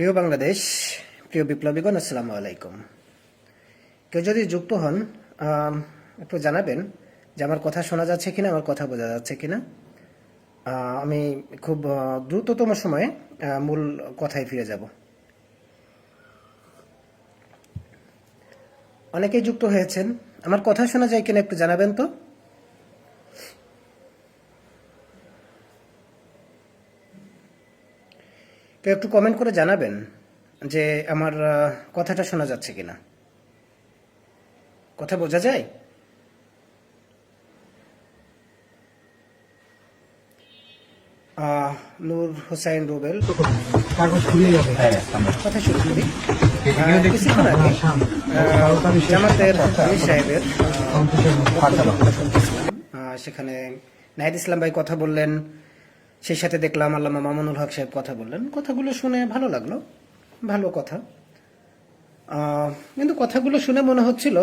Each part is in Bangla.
প্রিয় বাংলাদেশ, প্রিয় বিপ্লবীগণ, আসসালামু আলাইকুম। কেউ যদি যুক্ত হন একটু জানাবেন যে আমার কথা শোনা যাচ্ছে কিনা, আমার কথা বোঝা যাচ্ছে কিনা। আমি খুব দ্রুততম সময়ে মূল কথায় ফিরে যাব। অনেকেই যুক্ত হয়েছেন। আমার কথা শোনা যায় কিনা একটু জানাবেন তো? কেউ একটু কমেন্ট করে জানাবেন যে আমার কথাটা শোনা যাচ্ছে কিনা। কথা বোঝা যায়? আহ, নূর হোসাইন রুবেল। যাবে। কথা শুরু করি। কিছুক্ষণ আগে জামাতের সাহেবের সেখানে নাহিদ ইসলাম ভাই কথা বললেন। সেই সাথে দেখলাম আল্লামা মামুনুল হক সাহেব কথা বললেন। কথাগুলো শুনে ভালো লাগল। ভালো কথা। কিন্তু কথাগুলো শুনে মনে হচ্ছিল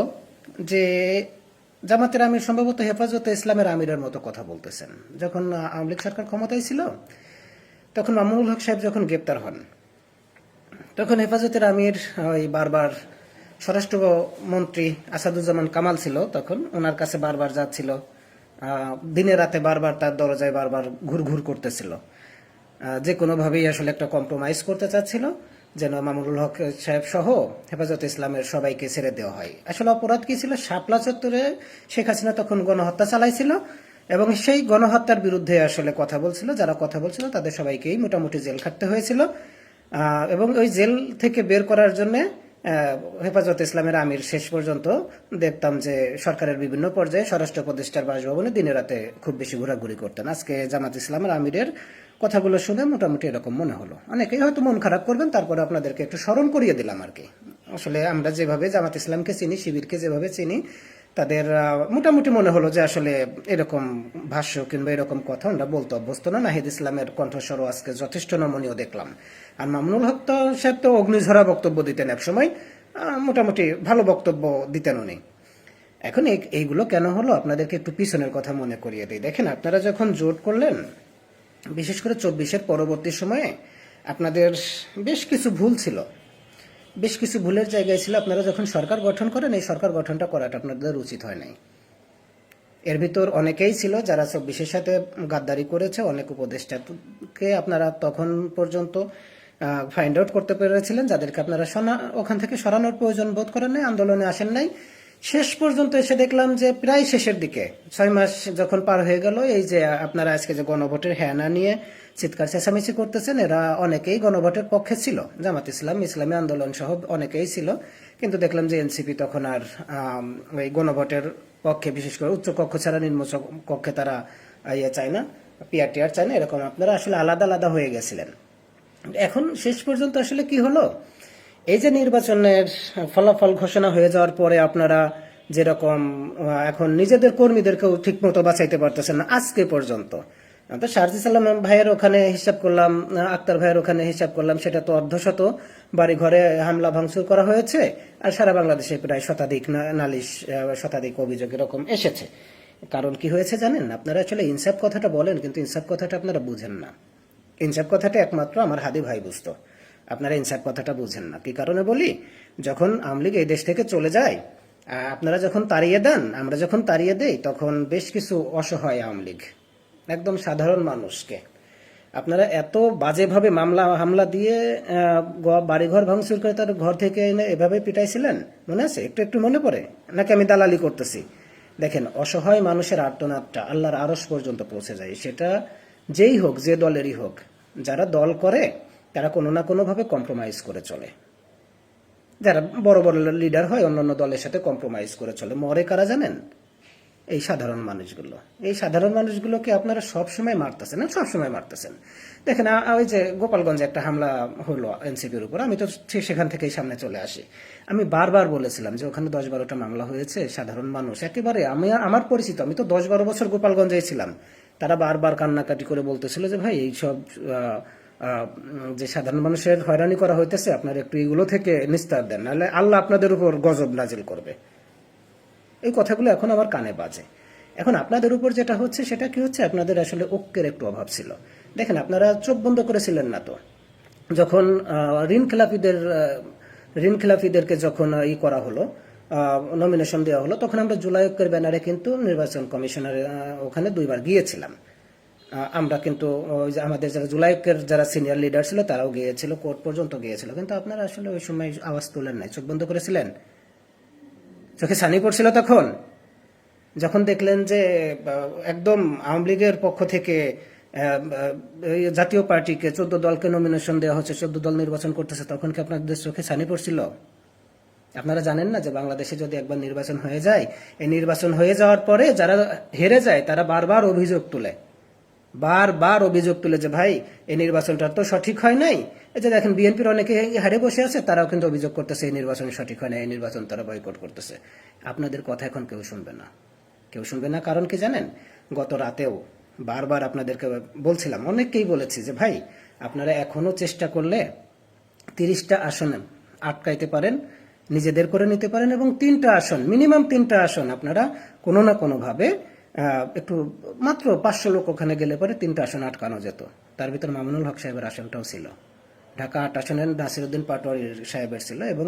যে জামাতের আমির সম্ভবত হেফাজতে ইসলামের আমিরের মতো কথা বলতেছেন। যখন আওয়ামী লীগ সরকার ক্ষমতায় ছিল, তখন মামুনুল হক সাহেব যখন গ্রেপ্তার হন, তখন হেফাজতের আমির, ওই বারবার স্বরাষ্ট্রমন্ত্রী আসাদুজ্জামান কামাল ছিল, তখন ওনার কাছে বারবার যাচ্ছিল। দিনে রাতে বারবার তার দরজায় বারবার ঘুর ঘুর করতেছিল। যে কোনোভাবেই আসলে একটা কম্প্রোমাইজ করতে চাচ্ছিল, যেন মামুনুল হক সাহেব সহ হেফাজত ইসলামের সবাইকে ছেড়ে দেওয়া হয়। আসলে অপরাধ কি ছিল? শাপলা চত্বরে শেখ হাসিনা তখন গণহত্যা চালাইছিল এবং সেই গণহত্যার বিরুদ্ধে আসলে কথা বলছিল। যারা কথা বলছিল, তাদের সবাইকেই মোটামুটি জেল খাটতে হয়েছিল। এবং ওই জেল থেকে বের করার জন্য হেফাজত ইসলামের আমির শেষ পর্যন্ত দেখতাম যে সরকারের বিভিন্ন পর্যায়ে স্বরাষ্ট্র উপদেষ্টার বাসভবনে দিনে রাতে খুব বেশি ঘোরাঘুরি করতেন। আজকে জামাত ইসলামের আমিরের কথাগুলো শুনে মোটামুটি এরকম মনে হলো। অনেকেই হয়তো মন খারাপ করবেন, তারপরে আপনাদেরকে একটু স্মরণ করিয়ে দিলাম আর কি। আসলে আমরা যেভাবে জামাত ইসলামকে চিনি, শিবিরকে যেভাবে চিনি, তাদের মোটামুটি মনে হলো যে আসলে এরকম ভাষ্য কিংবা এরকম কথা আমরা বলতে অভ্যস্ত না। নাহিদ ইসলামের কণ্ঠস্বরও আজকে যথেষ্ট নমনীয় দেখলাম। আর মামুনুল হক তো সাহেব তো অগ্নিঝরা বক্তব্য দিতেন একসময়। মোটামুটি ভালো বক্তব্য দিতেন উনি। এখন এই- এইগুলো কেন হলো? আপনাদেরকে একটু পিছনের কথা মনে করিয়ে দিই। দেখেন, আপনারা যখন জোট করলেন, বিশেষ করে চব্বিশের পরবর্তী সময়ে, আপনাদের বেশ কিছু ভুল ছিল। বেশ কিছু ভুলের জায়গায় ছিল। আপনারা যখন সরকার গঠন করেন, এই সরকার গঠনটা করাটা আপনাদের উচিত হয় নাই। এর ভিতর অনেকেই ছিল যারা চব্বিশের সাথে গাদ্দারি করেছে। অনেক উপদেষ্টাকে আপনারা তখন পর্যন্ত ফাইন্ড আউট করতে পেরেছিলেন, যাদেরকে আপনারা সনা- ওখান থেকে সরানোর প্রয়োজন বোধ করেন নাই, আন্দোলনে আসেন নাই। শেষ পর্যন্ত এসে দেখলাম যে প্রায় শেষের দিকে, ছয় মাস যখন পার হয়ে গেল, এই যে আপনারা আজকে যে গণভোটের হ্যানা নিয়ে চিৎকার চেঁচামেচি করতেছেন, এরা অনেকেই গণভোটের পক্ষে ছিল। জামাত ইসলাম, ইসলামী আন্দোলন সহ অনেকেই ছিল। কিন্তু দেখলাম যে এনসিপি তখন আর ওই গণভোটের পক্ষে, বিশেষ করে উচ্চ কক্ষ ছাড়া নিম্ন কক্ষে তারা ইয়ে চায় না পিআর টিআর চায় না, এরকম আপনারা আসলে আলাদা আলাদা হয়ে গেছিলেন। এখন শেষ পর্যন্ত আসলে কি হলো? এই যে নির্বাচনের ফলাফল ঘোষণা হয়ে যাওয়ার পরে আপনারা যেরকম এখন নিজেদের কর্মীদেরকেও ঠিক মতো বাঁচাইতে পারতেছেন না আজকে পর্যন্ত। তো শারজি সাল্লাম ভাইয়ের ওখানে হিসাব করলাম আক্তার ভাইয়ের ওখানে হিসাব করলাম, সেটা তো অর্ধশত বাড়ি ঘরে হামলা ভাঙচুর করা হয়েছে আর সারা বাংলাদেশে প্রায় শতাধিক নালিশ শতাধিক অভিযোগ এরকম এসেছে। কারণ কি হয়েছে জানেন? আপনারা আসলে ইনসাফ কথাটা বলেন, কিন্তু ইনসাফ কথাটা আপনারা বুঝেন না। ইনসাফ কথাটা একমাত্র আমার হাদি ভাই বুঝতো। আপনারা ইনসাফ কথাটা বুঝেন না। কি কারণে বলি? যখন আমলিগ এই দেশ থেকে চলে যায় আপনারা যখন তাড়িয়ে দেন, আমরা যখন তাড়িয়ে দেই, তখন বেশ কিছু অসহায় আওয়ামী লীগ, একদম সাধারণ মানুষকে। আপনারা এত বাজেভাবে মামলা, হামলা দিয়ে বাড়িঘর ভাঙচুর করে তার ঘর থেকে এনে এভাবে পিটাইছিলেন? মনে আছে? একটু একটু মনে পড়ে? নাকি আমি দালালি করতেছি? দেখেন, অসহায় মানুষের আর্তনাদটা আল্লাহর আরস পর্যন্ত পৌঁছে যায়। সেটা যেই হোক, যে দলেরই হোক, যারা দল করে, তারা কোনো না কোনোভাবে কম্প্রোমাইজ করে চলে। যারা বড় বড় লিডার হয়, অন্যান্য দলের সাথে কম্প্রোমাইজ করে চলে। মরে কারা জানেন? এই সাধারণ মানুষগুলো। এই সাধারণ মানুষগুলোকে আপনারা সবসময় মারতেছেন না সবসময় মারতেছেন। দেখেন ওই যে গোপালগঞ্জে একটা হামলা হলো এনসিপির উপর, আমি তো ঠিক সেখান থেকেই সামনে চলে আসি। আমি বারবার বলেছিলাম যে ওখানে দশ বারোটা মামলা হয়েছে, সাধারণ মানুষ। একেবারে আমি, আমার পরিচিত, আমি তো দশ বারো বছর গোপালগঞ্জেই ছিলাম। তারা বারবার কান্নাকাটি করে বলতেছিল যে, ভাই, এইসব যে সাধারণ মানুষের হয়রানি করা হইতেছে, আপনার একটু এগুলো থেকে নিস্তার দেন, নাহলে আল্লাহ আপনাদের উপর গজব নাজিল করবে। এই কথাগুলো এখন আমার কানে বাজে। এখন আপনাদের উপর যেটা হচ্ছে, সেটা কি হচ্ছে? আপনাদের আসলে ঐক্যের একটু অভাব ছিল। দেখেন, আপনারা চোখ বন্ধ করেছিলেন না তো। যখন ঋণ খেলাপিদের ঋণ খেলাপিদেরকে যখন ই করা হলো নমিনেশন দেওয়া হলো। তখন আমরা জুলাই ব্যানারে কিন্তু নির্বাচন কমিশনের ওখানে দুইবার গিয়েছিলাম। আমরা কিন্তু ওই যে আমাদের যারা জুলাই ঐক্যের যারা সিনিয়র লিডার ছিল, তারাও গিয়েছিল কোর্ট পর্যন্ত গিয়েছিল। কিন্তু আপনারা আসলে ওই সময় আওয়াজ তোলেন নাই, চোখ বন্ধ করেছিলেন? চোখে ছানি পড়ছিল তখন? যখন দেখলেন যে একদম আওয়ামী লীগের পক্ষ থেকে জাতীয় পার্টিকে চোদ্দ দলকে নমিনেশন দেওয়া হচ্ছে, চোদ্দ দল নির্বাচন করতেছে, তখন কি আপনাদের চোখে ছানি পড়ছিল? আপনারা জানেন না যে বাংলাদেশে যদি একবার নির্বাচন হয়ে যায়, এই নির্বাচন হয়ে যাওয়ার পরে যারা হেরে যায়, তারা বারবার অভিযোগ তুলে। বারবার অভিযোগ তুলে যে, ভাই, এই নির্বাচনটা তো সঠিক হয় নাই। এই যে দেখেন, বিএনপির অনেকে হারে বসে আছে, তারাও কিন্তু অভিযোগ করতেছে, এই নির্বাচন সঠিক হয় না এই নির্বাচন তারা বয়কট করতেছে। আপনাদের কথা এখন কেউ শুনবে না। কেউ শুনবে না, কারণ কি জানেন? গত রাতেও বারবার আপনাদেরকে বলছিলাম, অনেককেই বলেছি যে, ভাই, আপনারা এখনও চেষ্টা করলে তিরিশটা আসনে আটকাইতে পারেন। নিজেদের করে নিতে পারেন এবং তিনটা আসন মিনিমাম তিনটা আসন আপনারা কোনো না কোনোভাবে একটু মাত্র পাঁচশো লোক ওখানে গেলে পরে তিনটা আসন আটকানো যেত। তার ভিতর মামুনুল হক সাহেবের আসনটাও ছিল। ঢাকা আট আসনের নাসিরুদ্দিন পাটোয়ারি সাহেবের ছিল এবং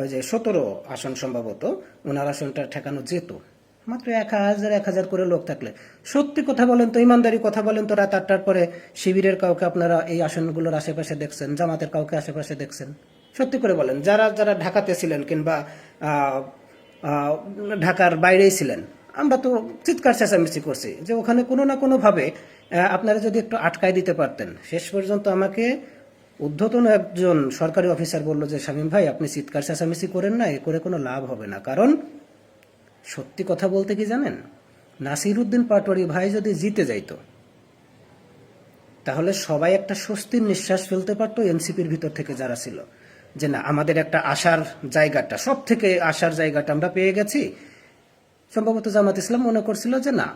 ওই যে সতেরো আসন সম্ভবত ওনার আসনটা ঠেকানো যেত। মাত্র এক হাজার এক হাজার করে লোক থাকলে। সত্যি কথা বলেন তো, ইমানদারি কথা বলেন তো, রাত আটটার পরে শিবিরের কাউকে আপনারা এই আসনগুলোর আশেপাশে দেখছেন, জামাতের কাউকে আশেপাশে দেখছেন? সত্যি করে বলেন, যারা যারা ঢাকাতে ছিলেন কিংবা ঢাকার বাইরেই ছিলেন, আমরা তো চিৎকার চেঁচামেচি করছি যে ওখানে কোনো না কোনোভাবে আপনারা যদি একটু আটকায় দিতে পারতেন। শেষ পর্যন্ত আমাকে ঊর্ধ্বতন একজন সরকারি অফিসার বলল যে, শামীম ভাই, আপনি চিৎকার চেঁচামেচি করেন না, এ করে কোনো লাভ হবে না। কারণ, সত্যি কথা বলতে কি জানেন? নাসিরুদ্দিন পাটোয়ারি ভাই যদি জিতে যাইতো, তাহলে সবাই একটা স্বস্তির নিঃশ্বাস ফেলতে পারতো এনসিপির ভিতর থেকে যারা ছিল। যে না, আমাদের একটা আশার জায়গাটা সব থেকে আশার জায়গাটা আমরা পেয়ে গেছি। সম্ভবত জামাত ইসলাম মনে করছিল যে না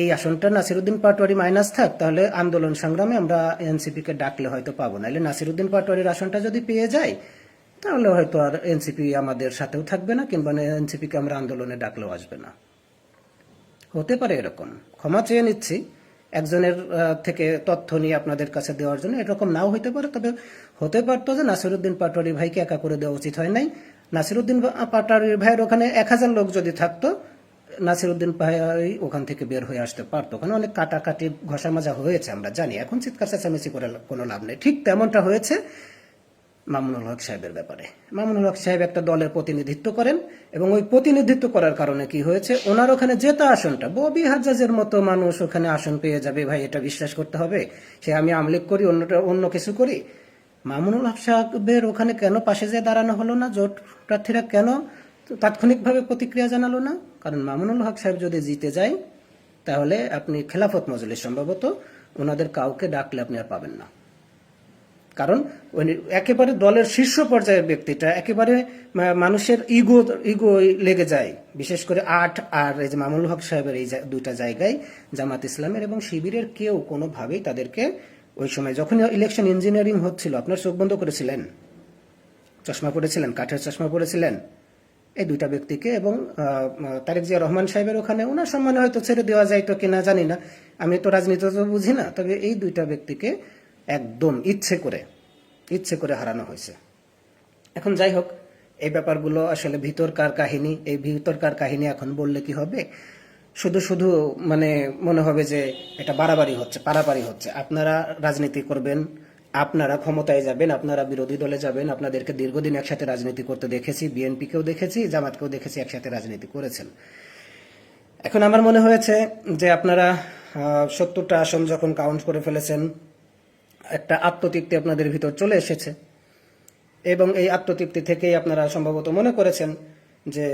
এই আসনটা নাসিরুদ্দিন পাটোয়ারি মাইনাস থাক, তাহলে আন্দোলন সংগ্রামে আমরা এনসিপি কে ডাকলে হয়তো পাবো। না এলে নাসিরুদ্দিন পাটোয়ারির আসনটা যদি পেয়ে যাই তাহলে হয়তো আর এনসিপি আমাদের সাথেও থাকবে না, কিংবা এনসিপি কে আমরা আন্দোলনে ডাকলেও আসবে না। হতে পারে এরকম। ক্ষমা চেয়ে নিচ্ছি। একজনের থেকে তথ্য নিয়ে আপনাদের কাছে দেওয়ার জন্য এরকম নাও হইতে পারে, তবে হতে পারতো যে নাসিরুদ্দিন পাটোয়ারি ভাইকে একা করে দেওয়া উচিত হয় নাই। নাসিরুদ্দিন বা- পাটোয়ারি ভাইয়ের ওখানে এক হাজার লোক যদি থাকতো, নাসিরুদ্দিন ভাই ওখান থেকে বের হয়ে আসতে পারতো। ওখানে অনেক কাটাকাটি ঘষা মাজা হয়েছে, আমরা জানি। এখন চিৎকার চেঁচামেচি করে কোনো লাভ নেই। ঠিক তেমনটা হয়েছে মামুনুল হক সাহেবের ব্যাপারে। মামুনুল হক সাহেব একটা দলের প্রতিনিধিত্ব করেন এবং ওই প্রতিনিধিত্ব করার কারণে কি হয়েছে, ওনার ওখানে জেতা আসনটা, ববি হাজাজের মতো মানুষ ওখানে আসন পেয়ে যাবে, ভাই, এটা বিশ্বাস করতে হবে। সে আমি আমলিক করি, অন্যটা অন্য কিছু করি। মামুনুল হক সাহেবের ওখানে কেন পাশে যেয়ে দাঁড়ানো হলো না? জোট প্রার্থীরা কেন তাৎক্ষণিকভাবে প্রতিক্রিয়া জানালো না? কারণ মামুনুল হক সাহেব যদি জিতে যায়, তাহলে আপনি খেলাফত মজলিস সম্ভবত ওনাদের কাউকে ডাকলে আপনি আর পাবেন না। কারণ একেবারে দলের শীর্ষ পর্যায়ের ব্যক্তিটা একেবারে মানুষের ইগো ইগো লেগে যায়। বিশেষ করে আট আর এই যে মামুল হক সাহেবের এই দুইটা জায়গায় জামাত ইসলামের এবং শিবিরের কেউ কোনোভাবেই তাদেরকে ওই সময় যখন ইলেকশন ইঞ্জিনিয়ারিং হচ্ছিল, আপনার চোখ বন্ধ করেছিলেন? চশমা পরেছিলেন, কাঠের চশমা পরেছিলেন? এই দুইটা ব্যক্তিকে এবং তারেক জিয়া রহমান সাহেবের ওখানে ওনার সম্মানে হয়তো ছেড়ে দেওয়া যাইতো কিনা জানি না। আমি তো রাজনীতি তো বুঝি না, তবে এই দুইটা ব্যক্তিকে একদম ইচ্ছে করে ইচ্ছে করে হারানো হয়েছে। এখন যাই হোক, এই ব্যাপারগুলো আসলে ভিতরকার কাহিনী, এই ভিতরকার কাহিনী এখন বললে কি হবে? শুধু শুধু মানে মনে হবে যে এটা বাড়াবাড়ি হচ্ছে, পারাপারি হচ্ছে। আপনারা রাজনীতি করবেন, আপনারা ক্ষমতায় যাবেন, আপনারা বিরোধী দলে যাবেন, আপনাদেরকে দীর্ঘদিন একসাথে রাজনীতি করতে দেখেছি, বিএনপিকেও দেখেছি, জামাতকেও দেখেছি, একসাথে রাজনীতি করেছেন। এখন আমার মনে হয়েছে যে আপনারা সত্তরটা আসন যখন কাউন্ট করে ফেলেছেন, একটা আত্মতৃপ্তি আপনাদের ভিতর চলে এসেছে। এবং এই আত্মতৃপ্তি থেকেই আপনারা সম্ভবত মনে করেছেন যে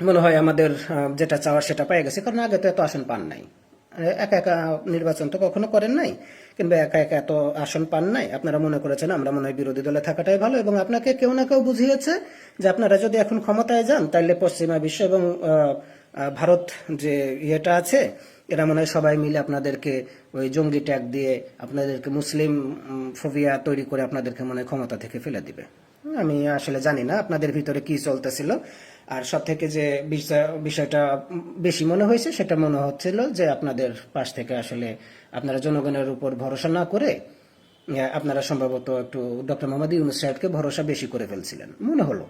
মনে হয় আমাদের যেটা চাওয়ার সেটা পেয়ে গেছে, কারণ আগে তো এত আসন পান নাই। একা একা নির্বাচন তো কখনো করেন নাই, কিংবা একা একা এত আসন পান নাই। আপনারা মনে করেছেন আমরা মনে হয় বিরোধী দলে থাকাটাই ভালো, এবং আপনাকে কেউ না কেউ বুঝিয়েছে যে আপনারা যদি এখন ক্ষমতায় যান তাহলে পশ্চিমা বিশ্ব এবং ভারত যে ইয়েটা আছে, এরা মনে হয় সবাই মিলে আপনাদেরকে ওই জঙ্গি ট্যাগ দিয়ে আপনাদেরকে মুসলিম ফোবিয়া তৈরি করে আপনাদেরকে মনে ক্ষমতা থেকে ফেলে দিবে। আমি আসলে জানি না আপনাদের ভিতরে কি চলতেছিল আর সব থেকে যে বিষয়- বিষয়টা বেশি মনে হয়েছে, সেটা মনে হচ্ছিল যে আপনাদের পাশ থেকে আসলে আপনারা জনগণের উপর ভরসা না করে আপনারা সম্ভবত একটু ডক্টর মোহাম্মদ ইউনুস সাহেবকে ভরসা বেশি করে ফেলছিলেন। মনে হলো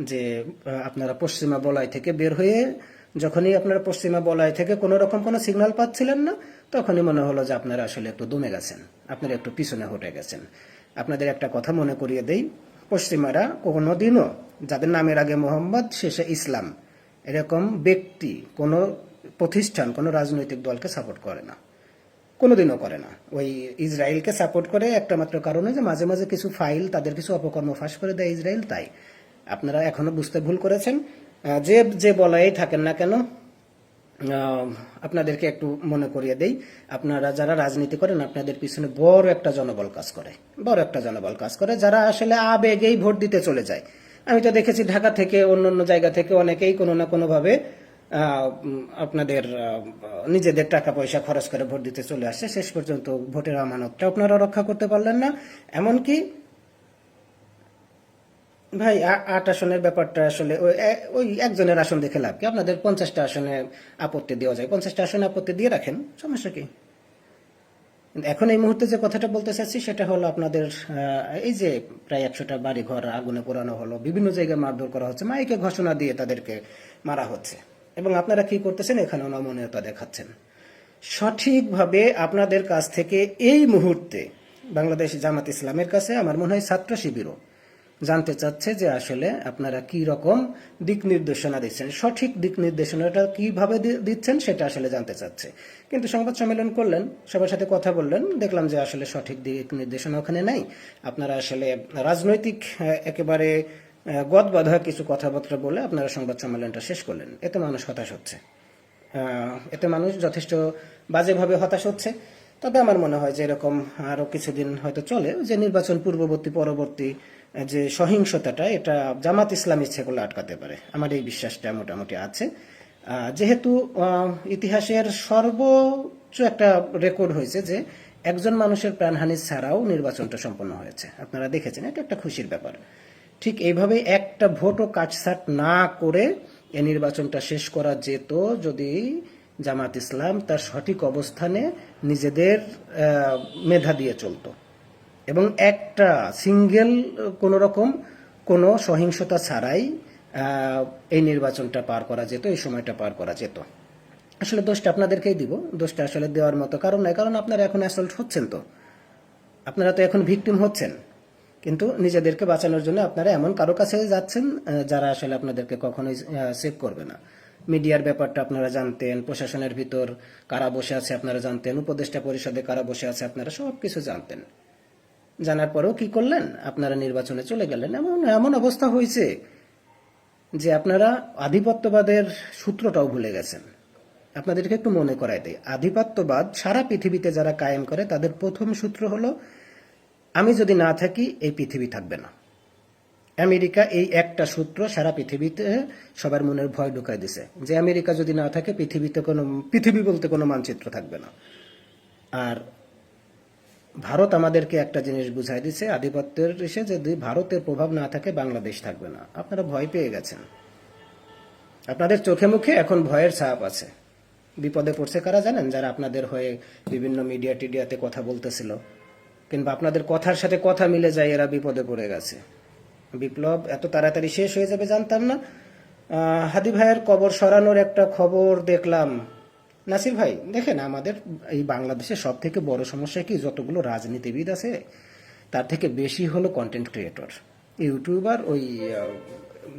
যে আপনারা পশ্চিমা বলয় থেকে বের হয়ে যখনই আপনারা পশ্চিমা বলয় থেকে কোনো রকম কোনো সিগন্যাল পাচ্ছিলেন না, তখনই মনে হলো যে আপনারা আসলে একটু দমে গেছেন, আপনারা একটু পিছনে হটে গেছেন। আপনাদের একটা কথা মনে করিয়ে দেই পশ্চিমারা কোনো দিনও যাদের নামের আগে মোহাম্মদ, শেষে ইসলাম। এরকম ব্যক্তি কোনো প্রতিষ্ঠান, কোনো রাজনৈতিক দলকে সাপোর্ট করে না। কোনোদিনও করে না। ওই ইসরায়েলকে সাপোর্ট করে একটা মাত্র কারণে যে মাঝে মাঝে কিছু ফাইল তাদের কিছু অপকর্ম ফাঁস করে দেয় ইসরায়েল, তাই। আপনারা এখনও বুঝতে ভুল করেছেন। যে যে বলাই থাকেন না কেন আপনাদেরকে একটু মনে করিয়ে দেই। আপনারা যারা রাজনীতি করেন, আপনাদের পিছনে বড় একটা জনবল কাজ করে। বড় একটা জনবল কাজ করে, যারা আসলে আবেগেই ভোট দিতে চলে যায়। আমি তো দেখেছি ঢাকা থেকে অন্য অন্য জায়গা থেকে অনেকেই কোনো না কোনোভাবে আপনাদের নিজেদের টাকা পয়সা খরচ করে ভোট দিতে চলে আসছে শেষ পর্যন্ত ভোটের আমানতটা আপনারা রক্ষা করতে পারলেন না। এমনকি ভাই আট আসনের ব্যাপারটা আসলে ওই একজনের আসন দেখে লাভ কি? আপনাদের পঞ্চাশটা আসনে আপত্তি দেওয়া যায়। পঞ্চাশটা আসনে আপত্তি দিয়ে রাখেন, সমস্যা কি? এখন এই মুহূর্তে যে কথাটা বলতে চাচ্ছি, সেটা হলো আপনাদের এই যে প্রায় একশোটা বাড়ি ঘর আগুনে পোড়ানো হলো, বিভিন্ন জায়গায় মারধর করা হচ্ছে, মাইকে ঘোষণা দিয়ে তাদেরকে মারা হচ্ছে। এবং আপনারা কি করতেছেন? এখানে নমনীয়তা দেখাচ্ছেন। সঠিকভাবে আপনাদের কাছ থেকে এই মুহূর্তে বাংলাদেশ জামাত ইসলামের কাছে, আমার মনে হয় ছাত্র শিবিরও জানতে চাচ্ছে যে আসলে আপনারা কি রকম দিক নির্দেশনা দিচ্ছেন, সঠিক দিক নির্দেশনাটা কীভাবে দিচ্ছেন সেটা আসলে জানতে চাচ্ছে। কিন্তু সংবাদ সম্মেলন করলেন, সবার সাথে কথা বললেন, দেখলাম যে আসলে সঠিক দিক নির্দেশনা ওখানে নাই। আপনারা আসলে রাজনৈতিক একেবারে গদ বাধা কিছু কথাবার্তা বলে আপনারা সংবাদ সম্মেলনটা শেষ করলেন। এতে মানুষ হতাশ হচ্ছে। এতে মানুষ যথেষ্ট বাজেভাবে হতাশ হচ্ছে। তবে আমার মনে হয় যে এরকম আরও কিছুদিন হয়তো চলে, যে নির্বাচন পূর্ববর্তী, পরবর্তী যে সহিংসতাটা, এটা জামাত ইসলাম করলে আটকাতে পারে। আমার এই বিশ্বাসটা মোটামুটি আছে। যেহেতু ইতিহাসের সর্বোচ্চ একটা রেকর্ড হয়েছে যে একজন মানুষের প্রাণহানি ছাড়াও নির্বাচনটা সম্পন্ন হয়েছে। আপনারা দেখেছেন, এটা একটা খুশির ব্যাপার। ঠিক এইভাবে একটা ভোটও কাটছাট না করে এই নির্বাচনটা শেষ করা যেত যদি জামাত ইসলাম তার সঠিক অবস্থানে নিজেদের মেধা দিয়ে চলতো। এবং একটা সিঙ্গেল কোন রকম কোনো সহিংসতা ছাড়াই এই নির্বাচনটা পার করা যেত, এই সময়টা পার করা যেত। আসলে দোষটা আপনাদেরকেই দিব, দোষটা আসলে দেওয়ার মতো কারণ নাই, কারণ আপনারা এখন অ্যাসল্ট হচ্ছেন তো। আপনারা তো এখন ভিকটিম হচ্ছেন। কিন্তু নিজেদেরকে বাঁচানোর জন্য আপনারা এমন কারও কাছে যাচ্ছেন যারা আসলে আপনাদেরকে কখনোই সেভ করবে না। মিডিয়ার ব্যাপারটা আপনারা জানতেন, প্রশাসনের ভিতর কারা বসে আছে আপনারা জানতেন, উপদেষ্টা পরিষদে কারা বসে আছে আপনারা সব কিছু জানতেন। জানার পরেও কি করলেন? আপনারা নির্বাচনে চলে গেলেন। এমন এমন অবস্থা হয়েছে যে আপনারা আধিপত্যবাদের সূত্রটাও ভুলে গেছেন। আপনাদেরকে একটু মনে করাই দেয় আধিপত্যবাদ সারা পৃথিবীতে যারা কায়েম করে, তাদের প্রথম সূত্র হলো, আমি যদি না থাকি, এই পৃথিবী থাকবে না। আমেরিকা এই একটা সূত্র সারা পৃথিবীতে সবার মনের ভয় ঢুকাই দিছে। যে আমেরিকা যদি না থাকে, পৃথিবীতে কোনো, পৃথিবী বলতে কোনো মানচিত্র থাকবে না। আর ভারত আমাদেরকে একটা জিনিস বুঝাই দিছে, আধিপত্যের এসে যদি ভারতের প্রভাব না থাকে, বাংলাদেশ থাকবে না। আপনারা ভয় পেয়ে গেছেন। আপনাদের চোখে মুখে এখন ভয়ের ছাপ আছে। বিপদে পড়ছে কারা জানেন? যারা আপনাদের হয়ে বিভিন্ন মিডিয়া টিডিয়াতে কথা বলতেছিল। কিংবা আপনাদের কথার সাথে কথা মিলে যায়, এরা বিপদে পড়ে গেছে। বিপ্লব এত তাড়াতাড়ি শেষ হয়ে যাবে জানতাম না। হাদি ভাইয়ের কবর সরানোর একটা খবর দেখলাম। নাসির ভাই, দেখেন আমাদের এই বাংলাদেশের সব থেকে বড় সমস্যা কি, যতগুলো রাজনীতিবিদ আছে, তার থেকে বেশি হলো কন্টেন্ট ক্রিয়েটর ইউটিউবার, ওই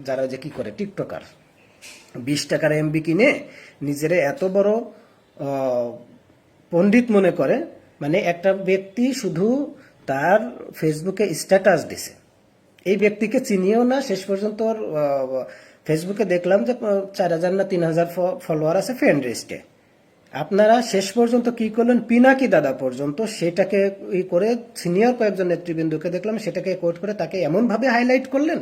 যারা যে কি করে, টিকটকার। বিশ টাকার এমবি কিনে নিজেরে এত বড় পণ্ডিত মনে করে মানে একটা ব্যক্তি শুধু তার ফেসবুকে স্ট্যাটাস দিছে। এই ব্যক্তিকে চিনিয়েও না, শেষ পর্যন্ত ফেসবুকে দেখলাম যে চার হাজার না তিন হাজার ফলোয়ার আছে ফ্রেন্ড লিস্টে আপনারা শেষ পর্যন্ত কি করলেন? পিনাকি দাদা পর্যন্ত, সেটাকে ই করে সিনিয়র কয়েকজন নেতৃবৃন্দকে দেখলাম, সেটাকে কোট করে তাকে এমনভাবে হাইলাইট করলেন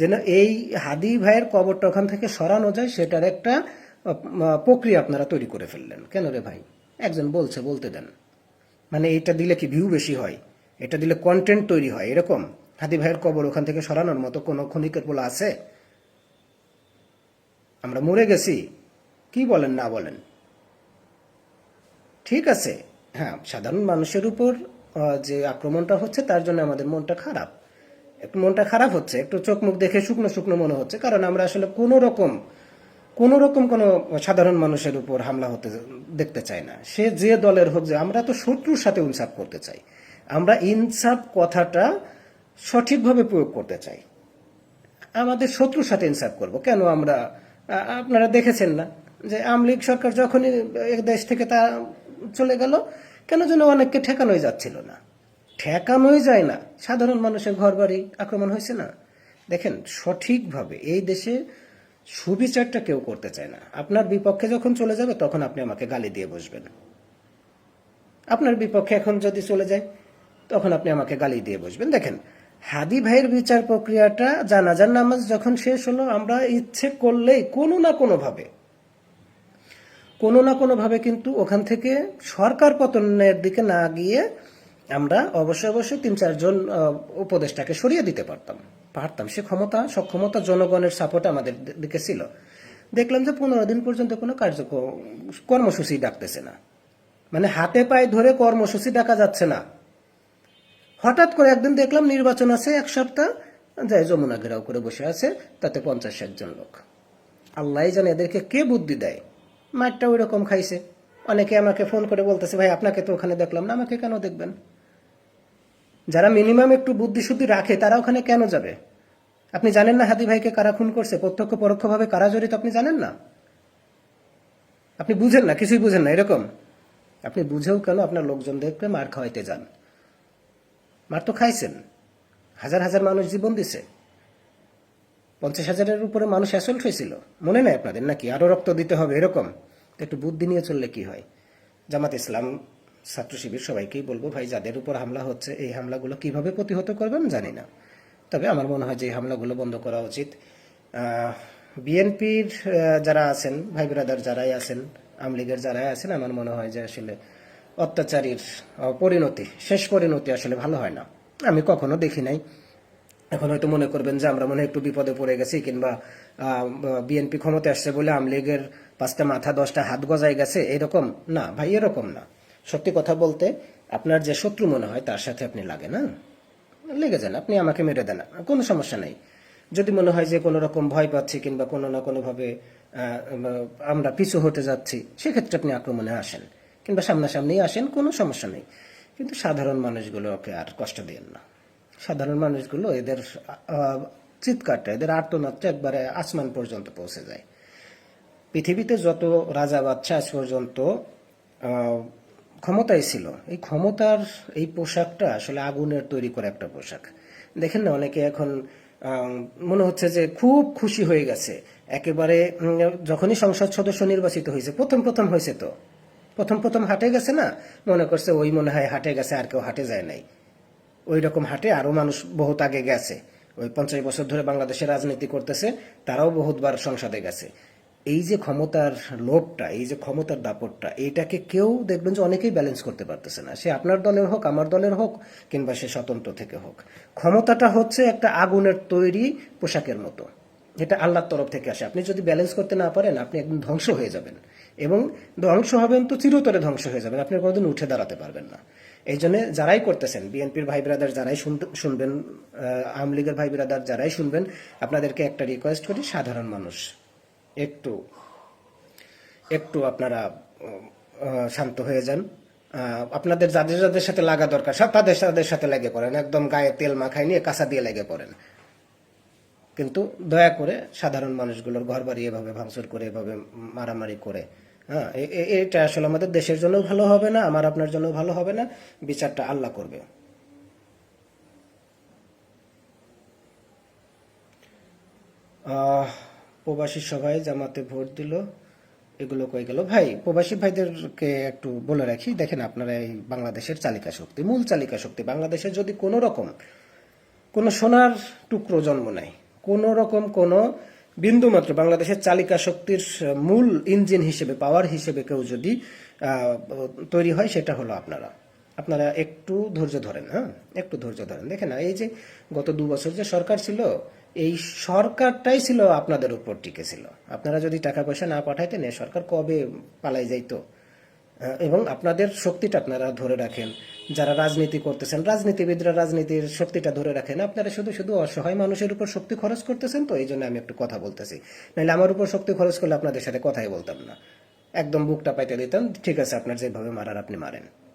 যেন এই হাদি ভাইয়ের কবরটা ওখান থেকে সরানো যায়, সেটার একটা প্রক্রিয়া আপনারা তৈরি করে ফেললেন। কেন রে ভাই? একজন বলছে, বলতে দেন। মানে এটা দিলে কি ভিউ বেশি হয়? এটা দিলে কন্টেন্ট তৈরি হয়, এরকম? হাদি ভাইয়ের কবর ওখান থেকে সরানোর মতো কোনো ক্ষণিকের বলা আছে? আমরা মরে গেছি। কি বলেন, না বলেন? ঠিক আছে। হ্যাঁ সাধারণ মানুষের উপর যে আক্রমণটা হচ্ছে, তার জন্য আমাদের মনটা খারাপ। একটু মনটা খারাপ হচ্ছে, একটু চোখ মুখ দেখে শুকনো শুকনো মনে হচ্ছে, কারণ আমরা আসলে কোনো রকম কোনো রকম কোনো সাধারণ মানুষের উপর হামলা হতে দেখতে চাই না। সে যে দলের হোক, যে আমরা তো শত্রুর সাথে ইনসাফ করতে চাই। আমরা ইনসাফ কথাটা সঠিকভাবে প্রয়োগ করতে চাই। আমাদের শত্রুর সাথে ইনসাফ করব। কেন আমরা আপনারা দেখেছেন না যে আমলিগ সরকার যখনই এক দেশ থেকে তা চলে গেল, কেন যেন অনেককে ঠেকানোই যাচ্ছিল না। ঠেকানোই যায় না। সাধারণ মানুষের ঘর বাড়ি আক্রমণ হয়েছে না। দেখেন, সঠিকভাবে এই দেশে সুবিচারটা কেউ করতে চায় না। আপনার বিপক্ষে যখন চলে যাবে, তখন আপনি আমাকে গালি দিয়ে বসবেন। আপনার বিপক্ষে এখন যদি চলে যায়, তখন আপনি আমাকে গালি দিয়ে বসবেন। দেখেন, হাদি ভাইয়ের বিচার প্রক্রিয়াটা জানাজার নামাজ যখন শেষ হলো, আমরা ইচ্ছে করলেই কোনো না কোনোভাবে কোনো না কোনোভাবে কিন্তু ওখান থেকে সরকার পতনের দিকে না গিয়ে আমরা অবশ্যই অবশ্যই তিন চারজন উপদেষ্টাকে সরিয়ে দিতে পারতাম। পারতাম। সে ক্ষমতা, সক্ষমতা জনগণের সাপোর্ট আমাদের দিকে ছিল। দেখলাম যে পনেরো দিন পর্যন্ত কোনো কার্যক্রম কর্মসূচি ডাকতেছে না। মানে হাতে পায়ে ধরে কর্মসূচি ডাকা যাচ্ছে না। হঠাৎ করে একদিন দেখলাম নির্বাচন আছে এক সপ্তাহ যায় যমুনা ঘেরাও করে বসে আছে, তাতে পঞ্চাশ ষাট জন লোক। আল্লাহ জানে এদেরকে কে বুদ্ধি দেয়। মাঠটা ওই রকম খাইছে। অনেকে আমাকে ফোন করে বলতেছে, ভাই, আপনাকে তো ওখানে দেখলাম না, আমাকে কেন দেখবেন? যারা মিনিমাম একটু বুদ্ধি শুদ্ধি রাখে, তারা ওখানে কেন যাবে? আপনি জানেন না হাদি ভাইকে কারা খুন করছে? প্রত্যক্ষ পরোক্ষভাবে কারা জড়িত, আপনি জানেন না? আপনি বুঝেন না, কিছুই বুঝেন না, এরকম? আপনি বুঝেও কেন আপনার লোকজনদেরকে মার খাওয়াইতে যান? মার তো খাইছেন। হাজার হাজার মানুষ জীবন দিছে। পঞ্চাশ হাজারের উপরে মানুষ অ্যাসল্ট হয়েছিল। মনে নেই আপনাদের নাকি? আরও রক্ত দিতে হবে, এরকম? একটু বুদ্ধি নিয়ে চললে কি হয়? জামাত ইসলাম, ছাত্র শিবির সবাইকেই বলব, ভাই, যাদের উপর হামলা হচ্ছে, এই হামলাগুলো কীভাবে প্রতিহত করবেন জানি না। তবে আমার মনে হয় যে এই হামলাগুলো বন্ধ করা উচিত। বিএনপির যারা আছেন, ভাই ব্রাদার যারাই আছেন আমলিগের যারাই আছেন, আমার মনে হয় যে আসলে অত্যাচারীর পরিণতি, শেষ পরিণতি আসলে ভালো হয় না। আমি কখনো দেখি নাই। এখন হয়তো মনে করবেন যে আমরা মনে একটু বিপদে পড়ে গেছি কিংবা বিএনপি ক্ষমতা আসছে বলে আমলিগের পাঁচটা মাথা, দশটা হাত গজায় গেছে, এরকম না, ভাই, এরকম না। সত্যি কথা বলতে আপনার যে শত্রু মনে হয় তার সাথে আপনি লাগে না। লেগে যান, আপনি আমাকে মেরে দেন, কোনো সমস্যা নেই। যদি মনে হয় যে কোনো রকম ভয় পাচ্ছি কিংবা কোনো না কোনোভাবে আমরা পিছু হতে যাচ্ছি, সেক্ষেত্রে আপনি আক্রমণে আসেন কিংবা সামনাসামনি আসেন, কোনো সমস্যা নেই। কিন্তু সাধারণ মানুষগুলোকে আর কষ্ট দিয়েন না। সাধারণ মানুষগুলো এদের চিৎকারটা, এদের আর্তনাদটা একবারে আসমান পর্যন্ত পৌঁছে যায়। পৃথিবীতে যত রাজা বাচ্চা আজ পর্যন্ত ক্ষমতায় ছিল, এই ক্ষমতার এই পোশাকটা আসলে আগুনের তৈরি করা একটা পোশাক। দেখেন না, অনেকে এখন মনে হচ্ছে যে খুব খুশি হয়ে গেছে। একেবারে যখনই সংসদ সদস্য নির্বাচিত হয়েছে, প্রথম প্রথম হয়েছে তো। প্রথম প্রথম হাটে গেছে না? মনে করছে ওই মনে হয় হাটে গেছে, আর কেউ হাটে যায় নাই। ওই রকম হাটে আরও মানুষ বহুত আগে গেছে। ওই পঞ্চাশ বছর ধরে বাংলাদেশে রাজনীতি করতেছে, তারাও বহুতবার সংসদে গেছে। এই যে ক্ষমতার লোভটা, এই যে ক্ষমতার দাপটটা এইটাকে কেউ দেখবেন যে অনেকেই ব্যালেন্স করতে পারতেছে না। সে আপনার দলের হোক, আমার দলের হোক, কিংবা সে স্বতন্ত্র থেকে হোক। ক্ষমতাটা হচ্ছে একটা আগুনের তৈরি পোশাকের মতো। এটা আল্লাহর তরফ থেকে আসে। আপনি যদি ব্যালেন্স করতে না পারেন, আপনি একদম ধ্বংস হয়ে যাবেন। এবং ধ্বংস হবেন তো চিরতরে ধ্বংস হয়ে যাবেন। আপনি কোনোদিন উঠে দাঁড়াতে পারবেন না। এই জন্য যারাই করতেছেন, বিএনপির ভাই ব্রাদার যারাই শুনবেন আওয়ামী লীগের ভাই ব্রাদার যারাই শুনবেন, আপনাদেরকে একটা রিকোয়েস্ট করি, সাধারণ মানুষ, একটু একটু আপনারা শান্ত হয়ে যান। আপনাদের যাদের যাদের সাথে লাগা দরকার, সব তাদের তাদের সাথে লেগে পড়েন, একদম গায়ে তেল মাখাই নিয়ে কাঁচা দিয়ে লেগে পড়েন। কিন্তু দয়া করে সাধারণ মানুষগুলোর ঘর বাড়ি এভাবে ভাঙচুর করে, এভাবে মারামারি করে হ্যাঁ এটা আসলে আমাদের দেশের জন্য ভালো হবে না, আমার আপনার জন্য ভালো হবে না, বিচারটা আল্লাহ করবে। প্রবাসী সবাই জামাতে ভোট দিল, এগুলো কয়ে গেল। ভাই, প্রবাসী ভাইদেরকে একটু বলে রাখি, দেখেন আপনারা এই বাংলাদেশের চালিকা শক্তি, মূল চালিকা শক্তি বাংলাদেশের যদি কোনো রকম কোনো সোনার টুকরো জন্ম নেয়, কোনো রকম কোনো বিন্দুমাত্র বাংলাদেশের চালিকা শক্তির মূল ইঞ্জিন হিসেবে, পাওয়ার হিসেবে কেউ যদি তৈরি হয়, সেটা হলো আপনারা। আপনারা একটু ধৈর্য ধরেন হ্যাঁ? একটু ধৈর্য ধরেন। দেখেন এই যে গত দু বছর যে সরকার ছিল, এই সরকারটাই ছিল আপনাদের উপর টিকে ছিল। আপনারা যদি টাকা পয়সা না পাঠাইতেন, এ সরকার কবে পালাই যাইতো? এবং আপনাদের শক্তিটা আপনারা ধরে রাখেন। যারা রাজনীতি করতেছেন, রাজনীতিবিদরা রাজনীতির শক্তিটা ধরে রাখেন। আপনারা শুধু শুধু অসহায় মানুষের উপর শক্তি খরচ করতেছেন তো এই জন্য আমি একটু কথা বলতেছি। নাহলে আমার উপর শক্তি খরচ করলে আপনাদের সাথে কথাই বলতাম না। একদম বুকটা পাইতে দিতাম ঠিক আছে, আপনার যেভাবে মারার আপনি মারেন।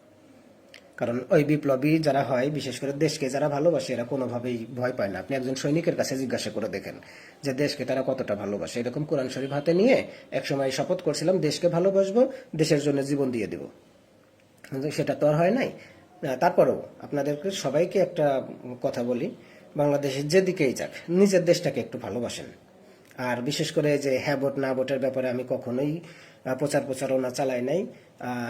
কারণ ওই বিপ্লবী যারা হয়, বিশেষ করে দেশকে যারা ভালোবাসে, এরা কোনোভাবেই ভয় পায় না। আপনি একজন সৈনিকের কাছে জিজ্ঞাসা করে দেখেন যে দেশকে তারা কতটা ভালোবাসে। এরকম কোরআন শরীফ হাতে নিয়ে একসময় শপথ করছিলাম, দেশকে ভালোবাসবো, দেশের জন্য জীবন দিয়ে দেব। সেটা তো আর হয় নাই। তারপরেও আপনাদেরকে সবাইকে একটা কথা বলি, বাংলাদেশের যেদিকেই যাক, নিজের দেশটাকে একটু ভালোবাসেন। আর বিশেষ করে যে হ্যাঁ ভোট, না ভোটের ব্যাপারে আমি কখনোই প্রচার প্রচারণা চালাই নাই।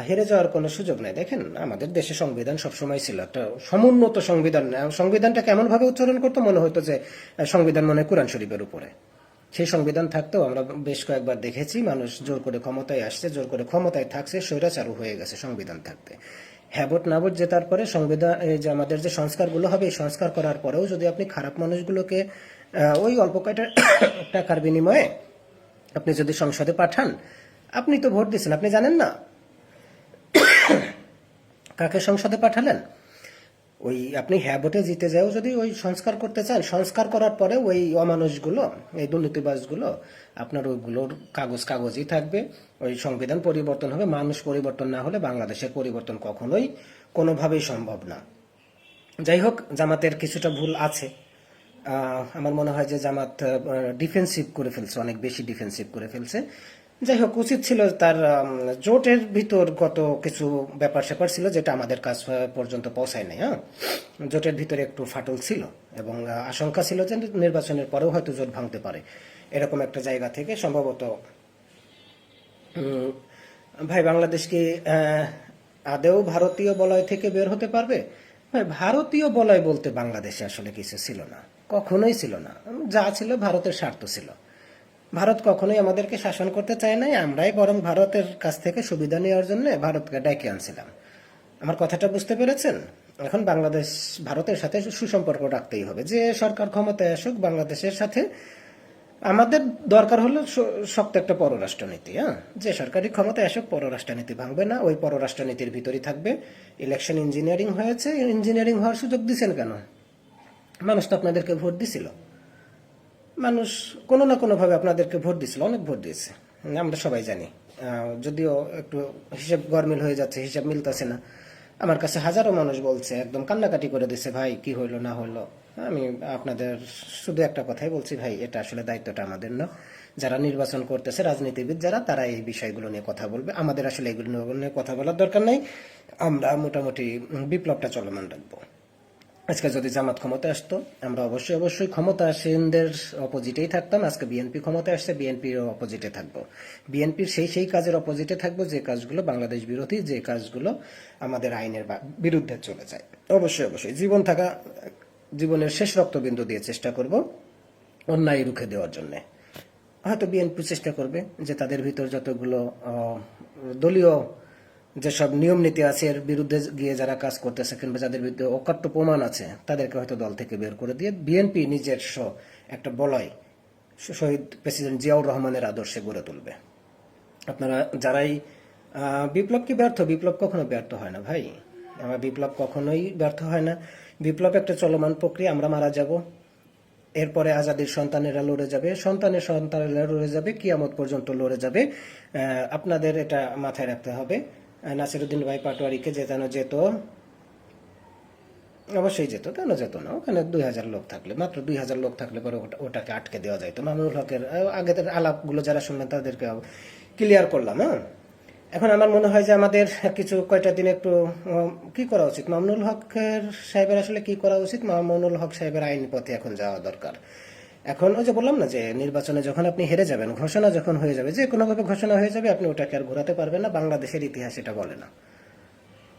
হেরে যাওয়ার কোনো সুযোগ নাই। দেখেন, আমাদের দেশে সংবিধান সবসময় ছিল একটা সমুন্নত সংবিধান। সংবিধানটা কেমন ভাবে উচ্চারণ করতো মনে হতো যে সংবিধান মনে কোরআন শরীফের উপরে। সেই সংবিধান থাকতেও আমরা বেশ কয়েকবার দেখেছি, মানুষ জোর করে ক্ষমতায় আসছে, জোর করে ক্ষমতায় থাকছে স্বৈরাচারু হয়ে গেছে সংবিধান থাকতে। হ্যাঁ ভোট, না ভোট জেতার পরে সংবিধান যে আমাদের যে সংস্কারগুলো হবে, এই সংস্কার করার পরেও যদি আপনি খারাপ মানুষগুলোকে ওই অল্প কয়টা টাকার বিনিময়ে আপনি যদি সংসদে পাঠান, আপনি তো ভোট দিচ্ছেন আপনি জানেন না? কাকে সংসদে পাঠালেন? ওই আপনি হ্যাঁ ভোটে জিতে যাও যদি ওই সংস্কার করতে চান, সংস্কার করার পরে ওই অমানুষগুলো, এই দুর্নীতিবাজগুলো, আপনার ওইগুলোর কাগজ কাগজই থাকবে, ওই সংবিধান পরিবর্তন হবে, মানুষ পরিবর্তন না হলে বাংলাদেশের পরিবর্তন কখনোই কোনোভাবেই সম্ভব না। যাই হোক, জামাতের কিছুটা ভুল আছে। আমার মনে হয় যে জামাত ডিফেন্সিভ করে ফেলছে, অনেক বেশি ডিফেন্সিভ করে ফেলছে। যাই হোক, উচিত ছিল তার জোটের ভিতর কত কিছু ব্যাপার স্যাপার ছিল যেটা আমাদের কাজ পর্যন্ত পৌঁছায় নাই হ্যাঁ? জোটের ভিতরে একটু ফাটল ছিল এবং আশঙ্কা ছিল যে নির্বাচনের পরেও হয়তো জোট ভাঙতে পারে। এরকম একটা জায়গা থেকে সম্ভবত ভাই বাংলাদেশ কি আদেও ভারতীয় বলয় থেকে বের হতে পারবে? ভাই, ভারতীয় বলয় বলতে বাংলাদেশে আসলে কিছু ছিল না। কখনোই ছিল না। যা ছিল ভারতের স্বার্থ ছিল। ভারত কখনোই আমাদেরকে শাসন করতে চায় নাই। আমরাই বরং ভারতের কাছ থেকে সুবিধা নেওয়ার জন্য ভারতকে ডেকে আনছিলাম। আমার কথাটা বুঝতে পেরেছেন? এখন বাংলাদেশ, ভারতের সাথে সুসম্পর্ক রাখতেই হবে। যে সরকার ক্ষমতায় আসুক, বাংলাদেশের সাথে আমাদের দরকার হলো শক্ত একটা পররাষ্ট্রনীতি হ্যাঁ? যে সরকারি ক্ষমতায় আসুক, পররাষ্ট্রনীতি ভাঙবে না। ওই পররাষ্ট্রনীতির ভিতরই থাকবে। ইলেকশন ইঞ্জিনিয়ারিং হয়েছে। ইঞ্জিনিয়ারিং হওয়ার সুযোগ দিচ্ছেন কেন? মানুষ তো আপনাদেরকে ভোট দিছিল। মানুষ কোনো না কোনোভাবে আপনাদেরকে ভোট দিছিল, অনেক ভোট দিয়েছে। আমরা সবাই জানি। যদিও একটু হিসাব গরমিল হয়ে যাচ্ছে, হিসাব মিলতেছে না। আমার কাছে হাজারো মানুষ বলছে, একদম কান্নাকাটি করে দিছে, ভাই, কি হইল, না হইল? আমি আপনাদের শুধু একটা কথাই বলছি, ভাই, এটা আসলে দায়িত্বটা আমাদের না। যারা নির্বাচন করতেছে, রাজনীতিবিদ যারা, তারা এই বিষয়গুলো নিয়ে কথা বলবে। আমাদের আসলে এগুলো নিয়ে কথা বলার দরকার নেই। আমরা মোটামুটি বিপ্লবটা চলমান রাখব। আজকে যদি জামাত ক্ষমতা আসতো, আমরা অবশ্যই অবশ্যই ক্ষমতা আসীনদের অপোজিটেই থাকতাম। আজকে বিএনপি ক্ষমতা আসছে বিএনপির অপোজিটে থাকব। বিএনপির সেই সেই কাজের অপোজিটে থাকব, যে কাজগুলো বাংলাদেশ বিরোধী, যে কাজগুলো আমাদের আইনের বিরুদ্ধে চলে যায়। অবশ্যই অবশ্যই। জীবন থাকা, জীবনের শেষ রক্তবিন্দু দিয়ে চেষ্টা করব অন্যায় রুখে দেওয়ার জন্য। হয়তো বিএনপি চেষ্টা করবে যে তাদের ভিতর যতগুলো দলীয় যেসব নিয়ম নীতি আছে, এর বিরুদ্ধে গিয়ে যারা কাজ করতেছে কিংবা যাদের বিরুদ্ধে অকাট্য প্রমাণ আছে, তাদেরকে হয়তো দল থেকে বের করে দিয়ে বিএনপি নিজের নিজস্ব একটা বলয় শহীদ প্রেসিডেন্ট জিয়াউর রহমানের আদর্শে গড়ে তুলবে। আপনারা যারাই বিপ্লব কি ব্যর্থ? বিপ্লব কখনো ব্যর্থ হয় না ভাই। আমার বিপ্লব কখনোই ব্যর্থ হয় না। বিপ্লব একটা চলমান প্রক্রিয়া, আমরা মারা যাব। এরপরে আজাদির সন্তানেরা লড়ে যাবে। সন্তানের সন্তানেরা লড়ে যাবে, কিয়ামত পর্যন্ত লড়ে যাবে। আপনাদের এটা মাথায় রাখতে হবে। নাসিরুদ্দিন ভাই পাটোয়ারিকে জেতানো যেত? অবশ্যই যেত, কেন যেত না? ওখানে দুই হাজার লোক থাকলে, মাত্র দুই হাজার লোক থাকলে পরে ওটা- ওটাকে আটকে দেওয়া যাইতো। মামুনুল হকের আগে আলাপগুলো যারা শুনলেন তাদেরকে ক্লিয়ার করলাম হ্যাঁ? এখন আমার মনে হয় যে আমাদের কিছু কয়টা দিন একটু কি করা উচিত? মামুনুল হকের সাহেবের আসলে কি করা উচিত? মামুনুল হক সাহেবের আইন পথে এখন যাওয়া দরকার। এখন ওই যে বললাম না যে নির্বাচনে যখন আপনি হেরে যাবেন, ঘোষণা যখন হয়ে যাবে, যে কোনোভাবে ঘোষণা হয়ে যাবে, আপনি ওটাকে আর ঘোরাতে পারবেন না। বাংলাদেশের ইতিহাস এটা বলে না।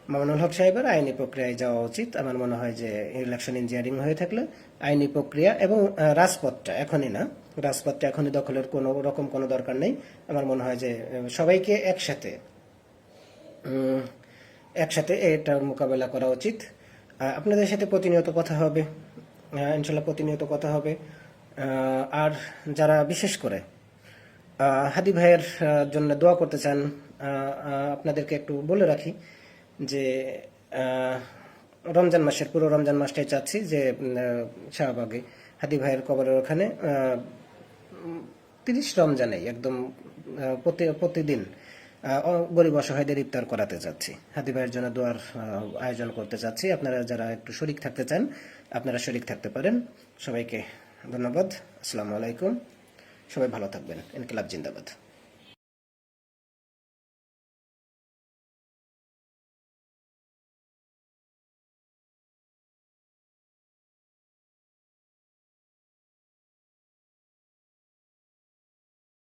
মামুনুল হক সাহেবের আইনি প্রক্রিয়ায় যাওয়া উচিত। আমার মনে হয় যে ইলেকশন ইঞ্জিনিয়ারিং হয়ে থাকলে আইনি প্রক্রিয়া এবং রাজপথটা এখনই না। রাজপথটা এখনই দখলের কোনো রকম কোনো দরকার নেই। আমার মনে হয় যে সবাইকে একসাথে একসাথে এটার মোকাবেলা করা উচিত। আপনাদের সাথে প্রতিনিয়ত কথা হবে। ইনশাল্লাহ প্রতিনিয়ত কথা হবে। আর যারা বিশেষ করে হাদি ভাইয়ের জন্য দোয়া করতে চান আপনাদেরকে একটু বলে রাখি যে রমজান মাসের পুরো রমজান মাসটাই চাচ্ছি যে শাহবাগে হাদি ভাইয়ের কবরের ওখানে তিরিশ রমজানে একদম প্রতি, প্রতিদিন গরিব অসহায়দের ইফতার করাতে চাচ্ছি। হাদি ভাইয়ের জন্য দোয়ার আয়োজন করতে চাচ্ছি। আপনারা যারা একটু শরিক থাকতে চান, আপনারা শরিক থাকতে পারেন। সবাইকে ধন্যবাদ। আসসালামু আলাইকুম। সবাই ভালো থাকবেন। ইনকিলাব জিন্দাবাদ।